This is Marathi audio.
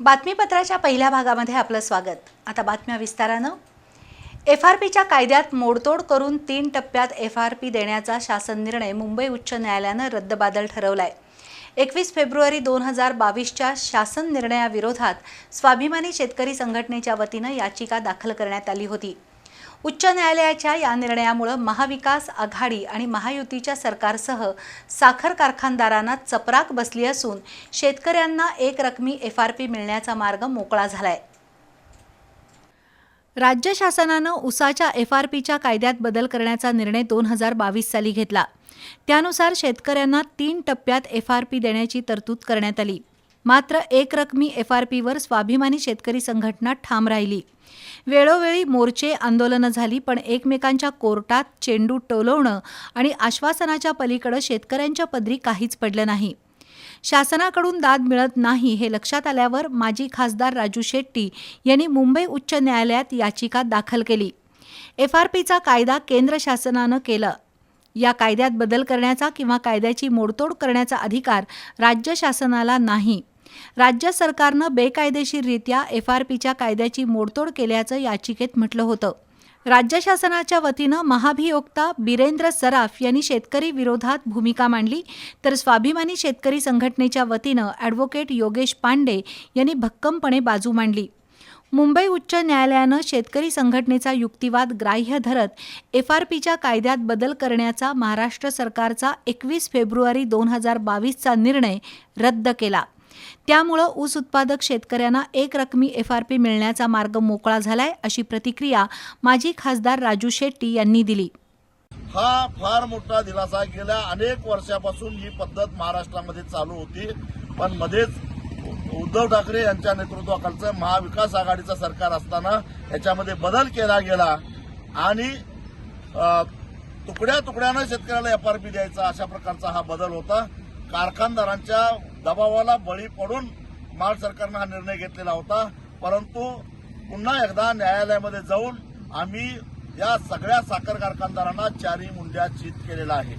बातमीपत्राच्या पहिल्या भागामध्ये आपलं स्वागत. आता बातम्या विस्तारानं. एफ आर पीच्या कायद्यात मोडतोड करून तीन टप्प्यात एफ आर पी देण्याचा शासन निर्णय मुंबई उच्च न्यायालयानं रद्दबादल ठरवलाय. एकवीस फेब्रुवारी दोन हजार बावीसच्या शासन निर्णयाविरोधात स्वाभिमानी शेतकरी संघटनेच्या वतीनं याचिका दाखल करण्यात आली होती. उच्च न्यायालयाच्या या निर्णयामुळं महाविकास आघाडी आणि महायुतीच्या सरकारसह साखर कारखानदारांना चपराक बसली असून शेतकऱ्यांना एक रकमी एफ आर पी मिळण्याचा मार्ग मोकळा झालाय. राज्य शासनानं उसाच्या एफ आर पीच्या कायद्यात बदल करण्याचा निर्णय दोन हजार बावीस साली घेतला. त्यानुसार शेतकऱ्यांना तीन टप्प्यात एफ आर पी देण्याची तरतूद करण्यात आली. मात्र एक रकमी एफ आर पीवर स्वाभिमानी शेतकरी संघटना ठाम राहिली. वेळोवेळी मोर्चे आंदोलनं झाली पण एकमेकांच्या कोर्टात चेंडू टोलवणं आणि आश्वासनाच्या पलीकडं शेतकऱ्यांच्या पदरी काहीच पडलं नाही. शासनाकडून दाद मिळत नाही हे लक्षात आल्यावर माजी खासदार राजू शेट्टी यांनी मुंबई उच्च न्यायालयात याचिका दाखल केली. एफ आर पीचा कायदा केंद्र शासनानं केला. या कायद्यात बदल करण्याचा किंवा कायद्याची मोडतोड करण्याचा अधिकार राज्य शासनाला नाही. राज्य सरकारनं बेकायदेशीररित्या एफ आर पीच्या कायद्याची मोडतोड केल्याचं याचिकेत म्हटलं होतं. राज्य शासनाच्या वतीनं महाभियोक्ता बिरेंद्र सराफ यांनी शेतकरी विरोधात भूमिका मांडली. तर स्वाभिमानी शेतकरी संघटनेच्या वतीनं ॲडव्होकेट योगेश पांडे यांनी भक्कमपणे बाजू मांडली. मुंबई उच्च न्यायालयानं शेतकरी संघटनेचा युक्तिवाद ग्राह्य धरत एफ आर पीच्या कायद्यात बदल करण्याचा महाराष्ट्र सरकारचा एकवीस फेब्रुवारी दोन हजार बावीसचा निर्णय रद्द केला. त्यामुळं ऊस उत्पादक शेतकऱ्यांना एक रकमी एफ आर पी मिळण्याचा मार्ग मोकळा झालाय अशी प्रतिक्रिया माजी खासदार राजू शेट्टी यांनी दिली. हा फार मोठा दिलासा गेल्या अनेक वर्षापासून ही पद्धत महाराष्ट्रामध्ये चालू होती. पण मध्येच उद्धव ठाकरे यांच्या नेतृत्वाखालचं महाविकास आघाडीचं सरकार असताना याच्यामध्ये बदल केला गेला आणि तुकड्या तुकड्यानं शेतकऱ्याला एफ आर पी द्यायचा अशा प्रकारचा हा बदल होता. कारखानदारांच्या दबावाला बळी पडून माल सरकारनं हा निर्णय घेतलेला होता. परंतु पुन्हा एकदा न्यायालयामध्ये जाऊन आम्ही या सगळ्या साखर कारखानदारांना चारी मुंड्या चित केलेला आहे